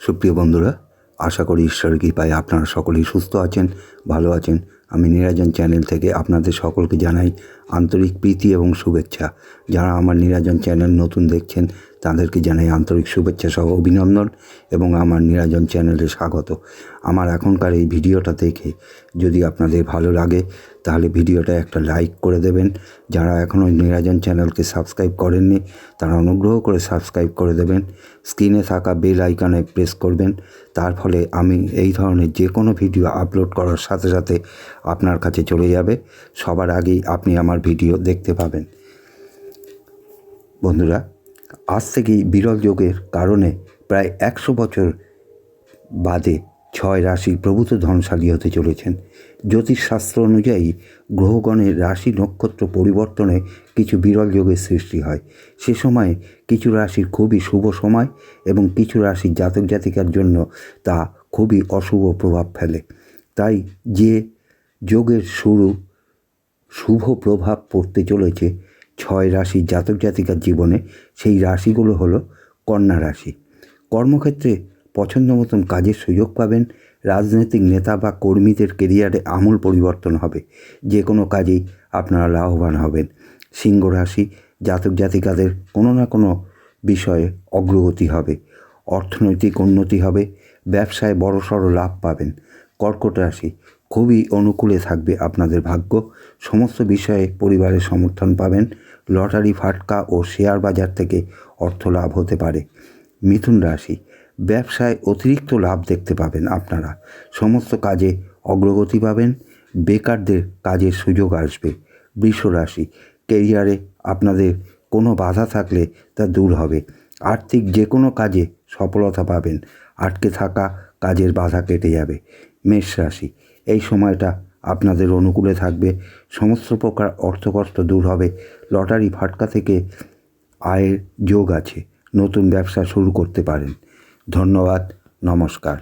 সুপ্রিয় বন্ধুরা, আশা করি ঈশ্বরের কৃপায় আপনারা সকলেই সুস্থ আছেন, ভালো আছেন। আমি নিরাজন চ্যানেল থেকে আপনাদের সকলকে জানাই আন্তরিক প্রীতি এবং শুভেচ্ছা। যারা আমার নিরাজন চ্যানেল নতুন দেখছেন তাদেরকে জানাই আন্তরিক শুভেচ্ছা সহ অভিনন্দন এবং আমার নিরাজন চ্যানেলে স্বাগত। আমার এখনকার এই ভিডিওটা দেখে যদি আপনাদের ভালো লাগে, তাহলে ভিডিওটা একটা লাইক করে দেবেন। যারা এখনও নিরাজন চ্যানেলকে সাবস্ক্রাইব করেননি, তারা অনুগ্রহ করে সাবস্ক্রাইব করে দেবেন। স্ক্রিনে থাকা বেল আইকনে প্রেস করবেন। তার ফলে আমি এই ধরনের যে কোনো ভিডিও আপলোড করার সাথে সাথে আপনার কাছে চলে যাবে। সবার আগেই আপনি আমার ভিডিও দেখতে পাবেন। বন্ধুরা আজ থেকেই বিরল যোগের কারণে প্রায় একশো বছর বাদে ছয় রাশি প্রভূত ধনশালী হতে চলেছেন। জ্যোতিষশাস্ত্র অনুযায়ী গ্রহগণের রাশি নক্ষত্র পরিবর্তনে কিছু বিরল যোগের সৃষ্টি হয়। সে সময়ে কিছু রাশির খুবই শুভ সময় এবং কিছু রাশির জাতক জাতিকার জন্য তা খুবই অশুভ প্রভাব ফেলে। তাই যে যোগের শুরু শুভ প্রভাব পড়তে চলেছে ছয় রাশি জাতক জাতিকার জীবনে সেই রাশিগুলো হলো কন্যা রাশি। কর্মক্ষেত্রে পছন্দ মতন কাজের সুযোগ পাবেন, রাজনৈতিক নেতা বা কর্মীদের কেরিয়ারে আমূল পরিবর্তন হবে যে কোনো কাজেই আপনারা লাভবান হবেন। সিংহ রাশি জাতক জাতিকাদের কোনো না কোনো বিষয়ে অগ্রগতি হবে, অর্থনৈতিক উন্নতি হবে, ব্যবসায় বড়সড় লাভ পাবেন। কর্কট রাশি খুবই অনুকূলে থাকবে আপনাদের ভাগ্য। সমস্ত বিষয়ে পরিবারের সমর্থন পাবেন। লটারি, ফাটকা ও শেয়ার বাজার থেকে অর্থ লাভ হতে পারে। মিথুন রাশি, ব্যবসায় অতিরিক্ত লাভ দেখতে পাবেন আপনারা। সমস্ত কাজে অগ্রগতি পাবেন। বেকারদের কাজের সুযোগ আসবে। বৃষ রাশি কেরিয়ারে আপনাদের কোনো বাধা থাকলে তা দূর হবে। আর্থিক যে কোনো কাজে সফলতা পাবেন। আটকে থাকা কাজের বাধা কেটে যাবে। মেষ রাশি। এই সময়টা আপনাদের অনুকূলে থাকবে। সমস্ত প্রকার অর্থকষ্ট দূর হবে। লটারি ফাটকা থেকে আয়ের যোগ আছে। নতুন ব্যবসা শুরু করতে পারেন। ধন্যবাদ। নমস্কার।